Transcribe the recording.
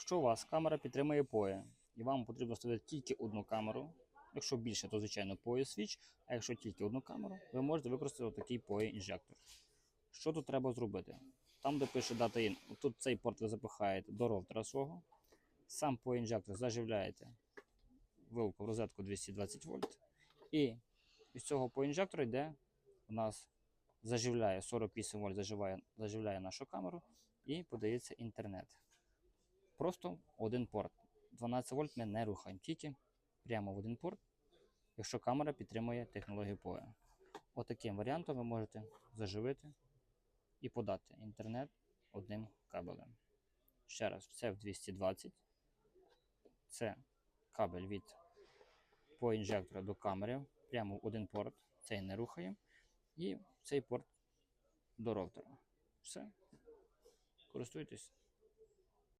Якщо у вас камера підтримує POE, і вам потрібно вставити тільки одну камеру, якщо більше, то звичайно POE свіч, а якщо тільки одну камеру, ви можете використати такий POE інжектор. Що тут треба зробити? Там, де пише Data In, тут цей порт ви запихаєте до роутера свого. Сам POE інжектор заживляєте вилку в розетку 220 вольт. І із цього POE інжектора йде у нас заживляє 48 вольт, заживляє, заживляє нашу камеру і подається інтернет. Просто один порт. 12 вольт ми не рухаємо, тільки прямо в один порт, якщо камера підтримує технологію POE. Отаким варіантом ви можете заживити і подати інтернет одним кабелем. Ще раз, це в 220. Це кабель від по інжектора до камери, прямо в один порт, цей не рухаємо, і цей порт до роутера. Все. Користуйтесь.